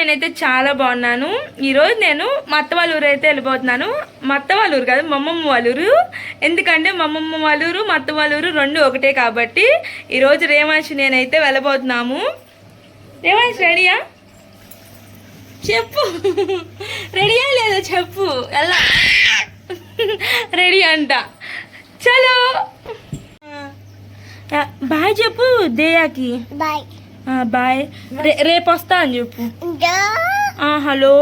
నేనైతే చాలా బాగున్నాను. ఈరోజు నేను మా అత్త వాళ్ళ ఊరు అయితే వెళ్ళిపోతున్నాను. మా అత్త వాళ్ళ ఊరు కాదు మా అమ్మమ్మ వాళ్ళ ఊరు ఎందుకంటే మా అమ్మమ్మ వాళ్ళ ఊరు మా అత్త వాళ్ళ ఊరు రెండు ఒకటే కాబట్టి ఈరోజు రేవాంశి నేనైతే వెళ్ళబోతున్నాము. రేమాంశ్ రెడీయా? చెప్పు. రెడీయా లేదా చెప్పు. ఎలా? రెడీ అంట. చలో. బాయ్ చెప్పు దేయాకి? బాయ్. బాయ్. రే రేపు వస్తా అని చెప్పు. హలో?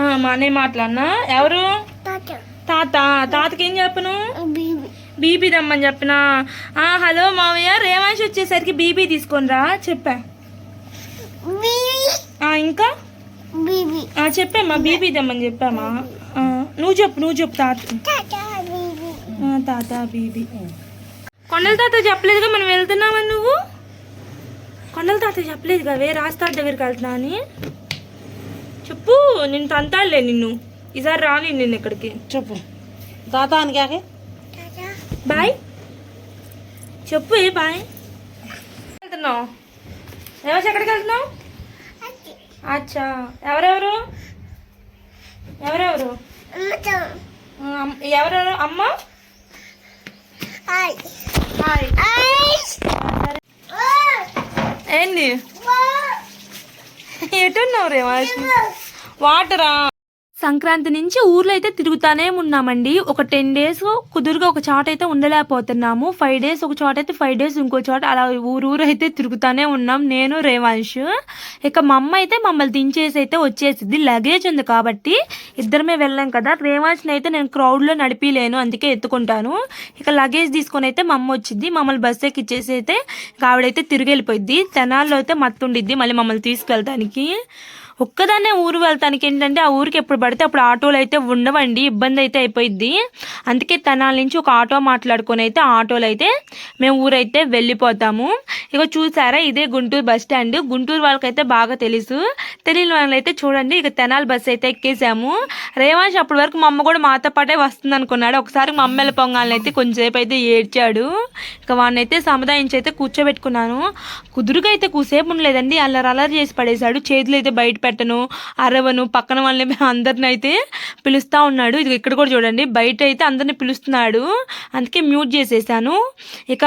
ఆ, మా అన్నయ్య మాట్లాడినా? ఎవరు? తాత. తాత. తాతకి ఏం చెప్పను? బీబీ. దమ్మని చెప్పిన? హలో మావయ్య. రేవాంశ్ వచ్చేసరికి బీబీ తీసుకొని రా. చెప్పా. ఇంకా? చెప్పామా? బీబీ దమ్మని చెప్పామా? నువ్వు చెప్పు నువ్వు చెప్పు తాత. తాత బీబీ. కొండల తాత చెప్పలేదుగా మనం వెళ్తున్నామని నువ్వు? కొండల తాత చెప్పలేదు కవే రాస్తార్ దగ్గరికి వెళ్తున్నా అని? చెప్పు నిన్ను తంతాడులే నిన్ను. ఈసారి రాని నిన్ను ఇక్కడికి. చెప్పు. తాత అని బాయ్. చెప్పు ఏ బాయ్? వెళ్తున్నావు? ఎవరు ఎక్కడికి వెళ్తున్నావు? అచ్చా. ఎవరెవరు? ఎవరెవరు? ఎవరెవరు? అమ్మ? ఏంది ఎటున్నావు రే వాటరా? సంక్రాంతి నుంచి ఊర్లో అయితే తిరుగుతానే ఉన్నామండి. ఒక టెన్ డేస్ కుదురుగా ఒక చోట అయితే ఉండలేకపోతున్నాము. ఫైవ్ డేస్ ఒక చోట అయితే ఫైవ్ డేస్ ఇంకో చోట అలా ఊరు ఊరు అయితే తిరుగుతానే ఉన్నాం. నేను రేవాంష్ ఇక మా అమ్మ అయితే మమ్మల్ని దించేసి అయితే వచ్చేసింది లగేజ్ ఉంది కాబట్టి ఇద్దరమే వెళ్ళాం కదా. రేవాంష్ని అయితే నేను క్రౌడ్లో నడిపిలేను అందుకే ఎత్తుకుంటాను. ఇక లగేజ్ తీసుకొని అయితే మా అమ్మ వచ్చింది మమ్మల్ని బస్ ఎక్కిచ్చేసి అయితే ఆవిడైతే తిరిగి వెళ్ళిపోయింది తెనాల్లో అయితే మత్తుండిద్ది మళ్ళీ మమ్మల్ని తీసుకెళ్ళడానికి ఒక్కదాన్నే ఊరు వెళ్తానికి ఏంటంటే ఆ ఊరికి ఎప్పుడు పడితే అప్పుడు ఆటోలు అయితే ఉండవండి ఇబ్బంది అయితే అయిపోయింది అందుకే తెనాల నుంచి ఒక ఆటో మాట్లాడుకొని అయితే ఆటోలు అయితే మేము ఊరైతే వెళ్ళిపోతాము. ఇక చూసారా ఇదే గుంటూరు బస్ స్టాండ్. గుంటూరు వాళ్ళకైతే బాగా తెలుసు. తెలియని వాళ్ళైతే చూడండి ఇక తెనాలి బస్ అయితే ఎక్కేసాము. రేవాంశ్ అప్పటి వరకు మా అమ్మ కూడా మాతో పాటే వస్తుంది అనుకున్నాడు. ఒకసారి మా అమ్మ పొంగాలని అయితే కొంచెంసేపు అయితే ఏడ్చాడు. ఇక వాడిని అయితే సముదాయించి అయితే కూర్చోబెట్టుకున్నాను. కుదురుగా అయితే కూసేపు ఉండలేదండి. అల్లరి అల్లరి చేసి పడేశాడు. చేతులు అయితే బయట పెట్టను అరవను పక్కన వాళ్ళని అందరిని అయితే పిలుస్తూ ఉన్నాడు. ఇది ఇక్కడ కూడా చూడండి బయట అయితే అందరిని పిలుస్తున్నాడు. అందుకే మ్యూట్ చేసేసాను. ఇక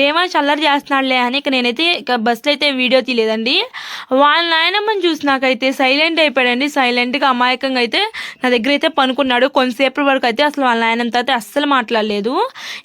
రేవాంశ్ అల్లరి చేస్తున్నాడులే అని ఇక నేనైతే ఇక బస్సులో అయితే వీడియో తీయలేదండి. వాళ్ళ నాయనమ్మని చూసినాకైతే సైలెంట్ అయిపోయాడండి. సైలెంట్గా అమాయకంగా అయితే నా దగ్గర అయితే పనుకున్నాడు. కొంతసేపటి వరకు అయితే అసలు వాళ్ళ నాయనంతో అయితే అస్సలు మాట్లాడలేదు.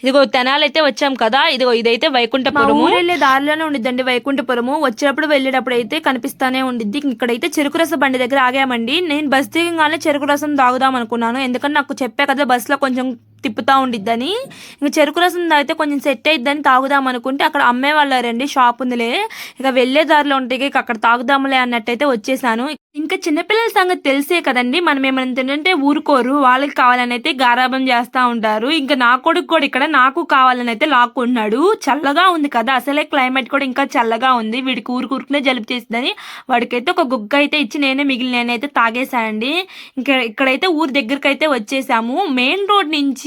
ఇదిగో తెనాలి అయితే వచ్చాం కదా. ఇదిగో ఇదైతే వైకుంఠపురము. వెళ్ళే దారిలోనే ఉండిద్దండి వైకుంఠపురము. వచ్చేటప్పుడు వెళ్ళేటప్పుడు అయితే కనిపిస్తానే ఉండిద్ది. ఇక్కడైతే చెరుకు రసం బండి దగ్గర ఆగామండి. నేను బస్ దిగగానే చెరుకు రసం తాగుదాం అనుకున్నాను. ఎందుకంటే నాకు చెప్పే కదా బస్సులో కొంచెం తిప్పుతా ఉండిద్దని. ఇంకా చెరుకు రసం తాగితే కొంచెం సెట్ అయిద్దని తాగుదాం అనుకుంటే అక్కడ అమ్మే వాళ్ళారండి షాప్ ఉందిలే. ఇక వెళ్ళే దారిలో ఉంటే ఇక అక్కడ తాగుదాంలే అన్నట్టయితే వచ్చేసాను. ఇంకా చిన్నపిల్లల సంగతి తెలిసే కదండి. మనం ఏమైనా తింటే ఊరుకోరు. వాళ్ళకి కావాలని అయితే గారాబం చేస్తూ ఉంటారు. ఇంకా నా కొడుకు కూడా ఇక్కడ నాకు కావాలని అయితే లాక్కుంటున్నాడు. చల్లగా ఉంది కదా. అసలే క్లైమేట్ కూడా ఇంకా చల్లగా ఉంది. వీడికి ఊరు ఊరుకునే జలుబు చేసిందని వాడికైతే ఒక గుగ్గ అయితే ఇచ్చి నేనే మిగిలిన నేనైతే తాగేశానండి. ఇంకా ఇక్కడైతే ఊరు దగ్గరికి అయితే వచ్చేసాము. మెయిన్ రోడ్ నుంచి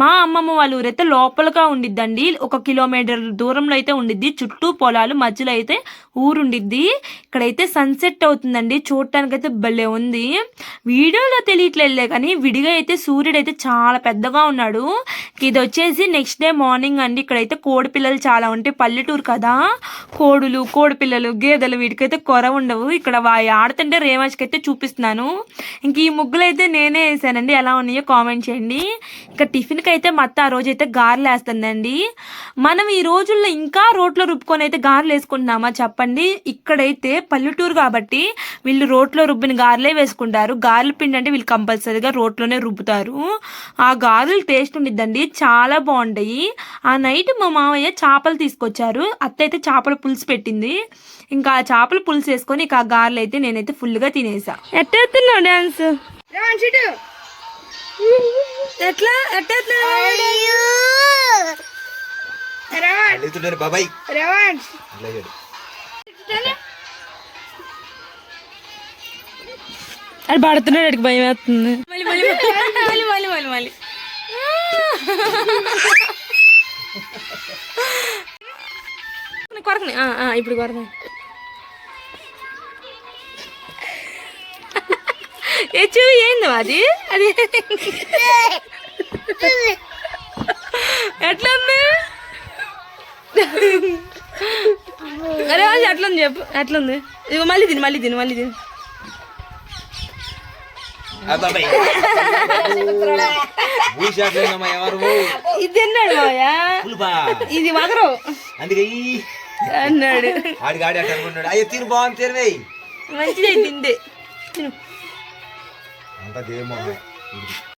మా అమ్మమ్మ వాళ్ళ ఊరైతే లోపలగా ఉండిద్దండి. ఒక కిలోమీటర్ దూరంలో అయితే ఉండిద్ది. చుట్టూ పొలాలు మధ్యలో అయితే ఊరుండిద్ది. ఇక్కడైతే సన్సెట్ అవుతుందండి. చూడటానికి అయితే భలే ఉంది. వీడియోలో తెలియట్లేదులే కానీ విడిగా అయితే సూర్యుడు అయితే చాలా పెద్దగా ఉన్నాడు. ఇది వచ్చేసి నెక్స్ట్ డే మార్నింగ్ అండి. ఇక్కడైతే కోడి పిల్లలు చాలా ఉంటాయి. పల్లెటూరు కదా. కోడులు కోడి పిల్లలు గేదెలు వీటికైతే కొర ఉండవు. ఇక్కడ ఆడుతుంటే రేమాజ్కి అయితే చూపిస్తున్నాను. ఇంక ఈ ముగ్గులు అయితే నేనే వేసానండి. ఎలా ఉన్నాయో కామెంట్ చేయండి. ఇక టిఫిన్కి అయితే మత్త ఆ రోజు అయితే గారెలు వేస్తుందండి మనం ఈ రోజుల్లో ఇంకా రోట్లో రుబ్బుకొని అయితే గారెలు వేసుకుంటున్నామా చెప్పండి. ఇక్కడైతే పల్లెటూరు కాబట్టి వీళ్ళు రోట్లో రుబ్బిన గారెలే వేసుకుంటారు. గారెల పిండి అంటే వీళ్ళు కంపల్సరీగా రోట్లోనే రుబ్బుతారు. ఆ గారెలు టేస్ట్ ఉండిద్దండి. చాలా బాగుంటాయి. ఆ నైట్ మా మామయ్య చేపలు తీసుకొచ్చారు. అత్త అయితే చేపల పులుసు పెట్టింది. ఇంకా ఆ చేపల పులుసు వేసుకొని ఇక ఆ గారెలు అయితే నేనైతే ఫుల్గా తినేసా. ఎట్టేస్తున్నావు డాన్స్? ఎట్లా? ఎట్లా బాబాయ్. అలాగే అది పడుతున్నాడు అడిగి భయం వేస్తుంది. మళ్ళీ మళ్ళీ మళ్ళీ మళ్ళీ మళ్ళీ మళ్ళీ కొరకని ఇప్పుడు కొరకని ఏ చూ ఏంది అది అది ఎట్లా ఉంది అరే అది ఎట్లా ఉంది చెప్పు ఎట్లా ఉంది ఇగో మళ్ళీ తిని మళ్ళీ తిని మళ్ళీ తిని ఇది తిన్నాడు మాయా పులుపా ఇది వదరు అందుకే అన్నాడు అట్ట అయ్యో తిను బాగుంది తినవేయి మంచిదే తిను అంత దేమో